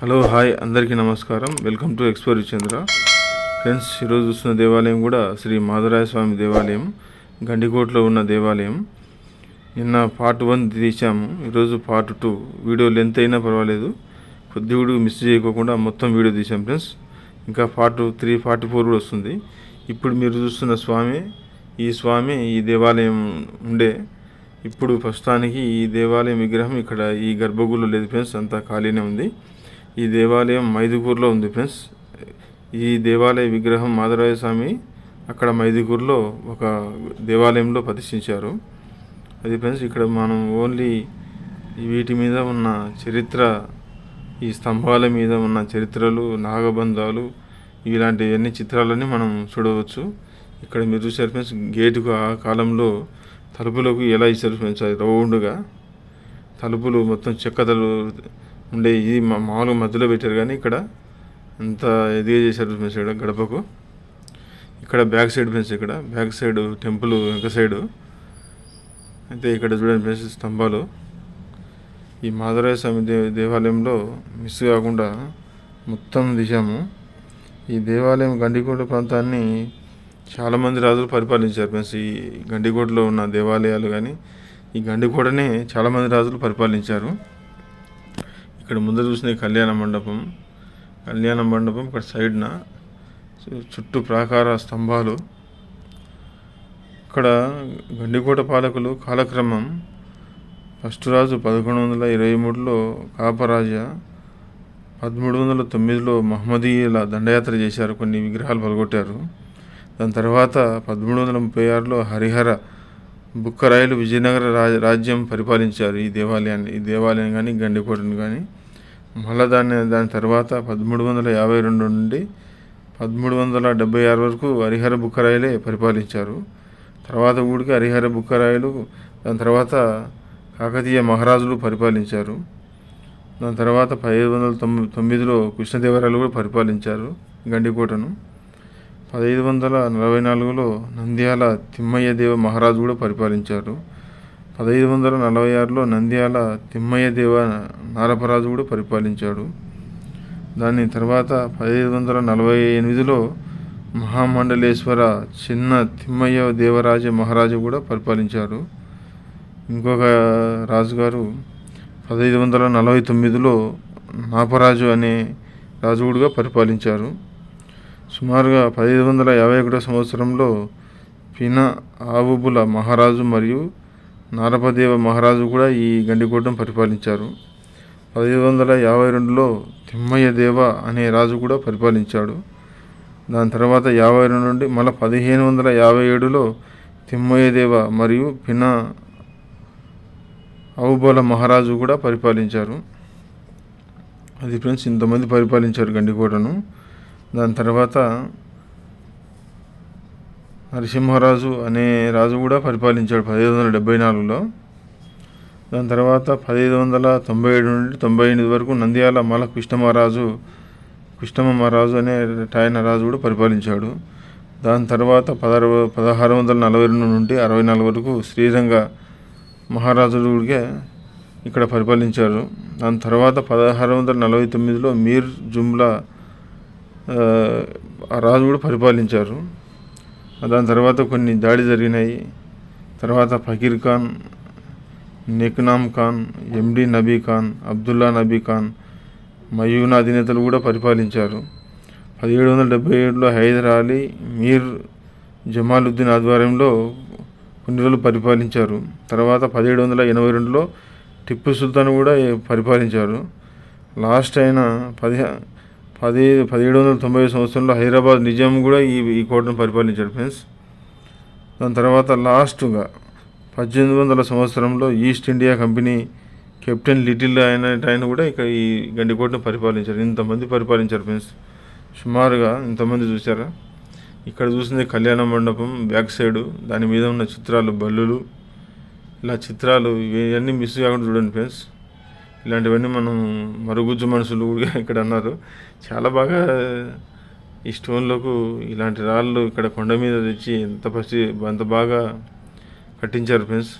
Hello hi అందరికీ నమస్కారం. Welcome to explore Chandra. Friends ఈరోజు చూస్తున్న దేవాలయం కూడా శ్రీ మాధవరాయ స్వామి దేవాలయం గండికోటలో ఉన్న దేవాలయం. నిన్న పార్ట్ వన్ తీసాము ఈరోజు పార్ట్ టూ వీడియో లెంత్ అయినా పర్వాలేదు. కొద్ది వీడియో మిస్ చేయకోకుండా మొత్తం వీడియో తీసాం ఫ్రెండ్స్. ఇంకా పార్ట్ త్రీ ఫార్టీ ఫోర్ కూడా వస్తుంది. ఇప్పుడు మీరు చూస్తున్న స్వామి ఈ స్వామి ఈ దేవాలయం ఉండే. ఇప్పుడు ప్రస్తుతానికి ఈ దేవాలయం విగ్రహం ఇక్కడ ఈ గర్భగుడిలో లేదు ఫ్రెండ్స్. అంతా ఖాళీనే ఉంది. ఈ దేవాలయం మైదుకూరులో ఉంది ఫ్రెండ్స్. ఈ దేవాలయ విగ్రహం మాధవరాయ స్వామి అక్కడ మైదుకూరులో ఒక దేవాలయంలో ప్రతిష్ఠించారు. అది ఫ్రెండ్స్ ఇక్కడ మనం ఓన్లీ వీటి మీద ఉన్న చరిత్ర ఈ స్తంభాల మీద ఉన్న చరిత్రలు నాగబంధాలు ఇలాంటివన్నీ చిత్రాలన్నీ మనం చూడవచ్చు. ఇక్కడ మీరు చూసారు ఫ్రెండ్స్ గేటుకు ఆ కాలంలో తలుపులకు ఎలా ఇచ్చారు ఫ్రెండ్స్ అది రౌండ్గా. తలుపులు మొత్తం చెక్క ఉండే ఇది మా- మామూలుగా మధ్యలో పెట్టారు కానీ ఇక్కడ అంత ఇదిగా చేశారు ఫ్రెండ్స్ ఇక్కడ గడపకు. ఇక్కడ బ్యాక్ సైడ్ ఫ్రెండ్స్ ఇక్కడ బ్యాక్ సైడ్ టెంపుల్ వెనక సైడు. అయితే ఇక్కడ చూడండి ఫ్రెండ్స్ స్తంభాలు. ఈ మాధురాయ స్వామి దే దేవాలయంలో మిస్ కాకుండా మొత్తం తీసాము ఈ దేవాలయం గండికోట ప్రాంతాన్ని చాలామంది రాజులు పరిపాలించారు ఫ్రెండ్స్. ఈ గండికోటలో ఉన్న దేవాలయాలు కానీ ఈ గండికోటనే చాలామంది రాజులు పరిపాలించారు. ఇక్కడ ముందు చూసిన కళ్యాణ మండపం. కళ్యాణ మండపం ఇక్కడ సైడ్న చుట్టూ ప్రాకార స్తంభాలు. ఇక్కడ గండికోట పాలకులు కాలక్రమం. ఫస్ట్ రాజు పదకొండు వందల ఇరవై మూడులో కాపరాజా పదమూడు వందల తొమ్మిదిలో మహమ్మదీయుల దండయాత్ర చేశారు కొన్ని విగ్రహాలు పలగొట్టారు. దాని తర్వాత పదమూడు వందల ముప్పై ఆరులో హరిహర బుక్కరాయలు విజయనగర రాజ్యం పరిపాలించారు ఈ దేవాలయాన్ని ఈ దేవాలయం కానీ గండికోటను కానీ మళ్ళా దాన్ని దాని తర్వాత పదమూడు వందల యాభై రెండు నుండి పదమూడు వందల డెబ్బై ఆరు వరకు హరిహర బుక్కరాయలే పరిపాలించారు. తర్వాత ఊడికి హరిహర బుక్కరాయలు దాని తర్వాత కాకతీయ మహారాజులు పరిపాలించారు. దాని తర్వాత పదిహేను వందల తొమ్మిది తొమ్మిదిలో కృష్ణదేవరాయలు కూడా పరిపాలించారు గండికోటను. పదహైదు వందల నలభై నాలుగులో నంద్యాల తిమ్మయ్య దేవ మహారాజు కూడా పరిపాలించారు. పదహైదు వందల నలభై ఆరులో నంద్యాల తిమ్మయ్య దేవ నారపరాజు కూడా పరిపాలించాడు. దాని తర్వాత పదహైదు వందల నలభై ఎనిమిదిలో మహామండలేశ్వర చిన్న తిమ్మయ్య దేవరాజ మహారాజు కూడా పరిపాలించారు. ఇంకొక రాజుగారు పదహైదు వందల నలభై తొమ్మిదిలో నాపరాజు అనే రాజుగుడుగా పరిపాలించారు. సుమారుగా పదిహేను వందల యాభై ఒకటో సంవత్సరంలో పిన ఆవుబుల మహారాజు మరియు నారపదేవ మహారాజు కూడా ఈ గండికోటను పరిపాలించారు. పదిహేను వందల యాభై రెండులో తిమ్మయ్య దేవ అనే రాజు కూడా పరిపాలించాడు. దాని తర్వాత యాభై రెండు నుండి మళ్ళీ పదిహేను వందల యాభై ఏడులో తిమ్మయ్య దేవ మరియు పిన అవుబల మహారాజు కూడా పరిపాలించారు. అది ఫ్రెండ్స్ ఇంతమంది పరిపాలించారు గండికోటను. దాని తర్వాత నరసింహరాజు అనే రాజు కూడా పరిపాలించాడు పదిహేను వందల డెబ్బై నాలుగులో. దాని తర్వాత పదిహేను వందల తొంభై ఏడు నుండి తొంభై ఎనిమిది వరకు నంద్యాల మల కృష్ణమహారాజు కృష్ణమ మహారాజు అనే టాయన రాజు కూడా పరిపాలించాడు. దాని తర్వాత పదహారు పదహారు వందల నలభై రెండు నుండి అరవై నాలుగు వరకు శ్రీరంగ మహారాజులుగా ఇక్కడ పరిపాలించారు. దాని తర్వాత పదహారు వందల నలభై తొమ్మిదిలో మీర్ జుమ్లా రాజు కూడా పరిపాలించారు. దాని తర్వాత కొన్ని దాడి జరిగినాయి. తర్వాత ఫకీర్ ఖాన్ నెక్నామ్ ఖాన్ ఎండి నబీ ఖాన్ అబ్దుల్లా నబీ ఖాన్ మయూన్ అధినేతలు కూడా పరిపాలించారు. పదిహేడు వందల డెబ్బై ఏడులో హైదర్ అలీ మీర్ జమాలుద్దీన్ ఆధ్వర్యంలో కొన్ని రోజులు పరిపాలించారు. తర్వాత పదిహేడు వందల ఎనభై రెండులో టిప్పు సుల్తాన్ కూడా పరిపాలించారు. లాస్ట్ అయిన పదిహే పది పదిహేడు వందల తొంభై సంవత్సరంలో హైదరాబాద్ నిజాం కూడా ఈ ఈ కోటను పరిపాలించాడు ఫ్రెండ్స్. దాని తర్వాత లాస్ట్గా పద్దెనిమిది వందల సంవత్సరంలో East India Company captain Little ఆయన ఆయన కూడా ఇక ఈ గండికోటను పరిపాలించారు. ఇంతమంది పరిపాలించారు ఫ్రెండ్స్. సుమారుగా ఇంతమంది చూసారా ఇక్కడ చూసింది కళ్యాణ మండపం బ్యాక్ సైడ్ దాని మీద ఉన్న చిత్రాలు బల్లులు. ఇలా చిత్రాలు ఇవన్నీ మిస్ కాకుండా చూడండి ఫ్రెండ్స్. ఇలాంటివన్నీ మనం మరుగుజ్జు మనుషులు కూడా ఇక్కడ అన్నారు. చాలా బాగా ఈ స్టోన్లకు ఇలాంటి రాళ్ళు ఇక్కడ కొండ మీద తెచ్చి ఎంత పసి అంత బాగా కట్టించారు ఫ్రెండ్స్.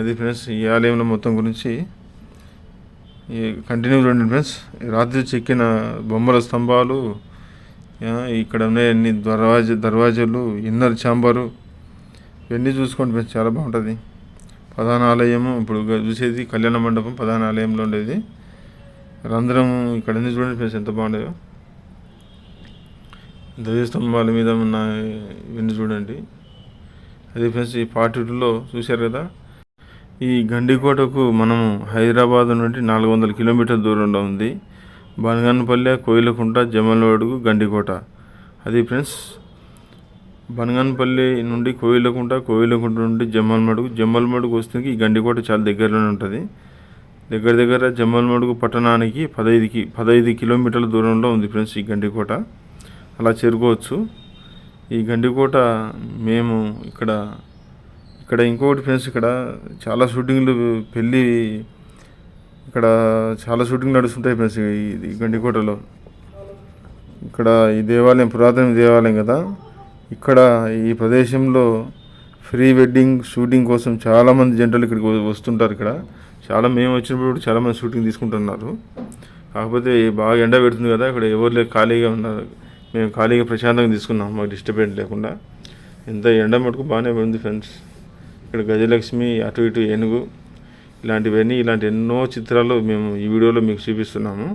అది ఫ్రెండ్స్ ఈ ఆలయంలో మొత్తం గురించి కంటిన్యూ చూడండి ఫ్రెండ్స్. రాత్రి చెక్కిన బొమ్మల స్తంభాలు ఇక్కడ ఉన్నాయి అన్ని దర్వాజ దర్వాజాలు ఇన్నర్ ఛాంబరు ఇవన్నీ చూసుకోండి ఫ్రెండ్స్ చాలా బాగుంటుంది. ప్రధాన ఆలయము ఇప్పుడు చూసేది కళ్యాణ మండపం ప్రధాన ఆలయంలో ఉండేది. రంధ్రం ఇక్కడ నుంచి చూడండి ఫ్రెండ్స్ ఎంత బాగుండేదో. ధ్వజస్తంభాల మీద ఉన్న ఇవన్నీ చూడండి. అదే ఫ్రెండ్స్ ఈ పార్ట్ టూలో చూశారు కదా. ఈ గండికోటకు మనము హైదరాబాద్ నుండి నాలుగు వందల కిలోమీటర్ దూరంలో ఉంది. బనగానపల్లె కోయిలకుంట జమలవాడుగు గండికోట. అది ఫ్రెండ్స్ బనగానపల్లి నుండి కోయిలకుంట కోయిలకుంట నుండి జమ్మల్మడుగు. జమ్మల్మడుగు వస్తే ఈ గండికోట చాలా దగ్గరలోనే ఉంటుంది. దగ్గర దగ్గర జమ్మల్మడుగు పట్టణానికి పదహైదుకి పదహైదు కిలోమీటర్ల దూరంలో ఉంది ఫ్రెండ్స్ ఈ గండికోట. అలా చేరుకోవచ్చు. ఈ గండికోట మేము ఇక్కడ ఇక్కడ ఇంకొకటి ఫ్రెండ్స్ ఇక్కడ చాలా షూటింగ్లు పెళ్ళి ఇక్కడ చాలా షూటింగ్ నడుస్తుంటాయి ఫ్రెండ్స్ ఈ గండికోటలో. ఇక్కడ ఈ దేవాలయం పురాతన దేవాలయం కదా. ఇక్కడ ఈ ప్రదేశంలో ప్రీ వెడ్డింగ్ షూటింగ్ కోసం చాలామంది జంటలు ఇక్కడికి వస్తుంటారు ఇక్కడ. చాలా మేము వచ్చినప్పుడు కూడా చాలామంది షూటింగ్ తీసుకుంటున్నారు. కాకపోతే బాగా ఎండ పెడుతుంది కదా ఇక్కడ ఎవరు లేక ఖాళీగా ఉన్నారు. మేము ఖాళీగా ప్రశాంతంగా తీసుకున్నాం మాకు డిస్టర్బెన్స్ లేకుండా. ఎంత ఎండ మటుకు బాగానే ఉంది ఫ్రెండ్స్. ఇక్కడ గజలక్ష్మి అటు ఇటు ఏనుగు ఇలాంటివన్నీ ఇలాంటి ఎన్నో చిత్రాలు మేము ఈ వీడియోలో మీకు చూపిస్తున్నాము.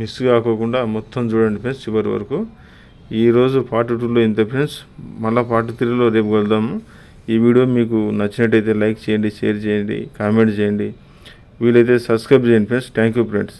మిస్ కాకోకుండా మొత్తం చూడండి ఫ్రెండ్స్ చివరి వరకు. ఈరోజు పార్ట్ టూలో ఇంత ఫ్రెండ్స్ మళ్ళీ పార్ట్ త్రీలో రేపు వెళ్దాము ఈ వీడియో మీకు నచ్చినట్టయితే లైక్ చేయండి షేర్ చేయండి కామెంట్ చేయండి. వీలైతే సబ్స్క్రైబ్ చేయండి ఫ్రెండ్స్ థ్యాంక్ యూ ఫ్రెండ్స్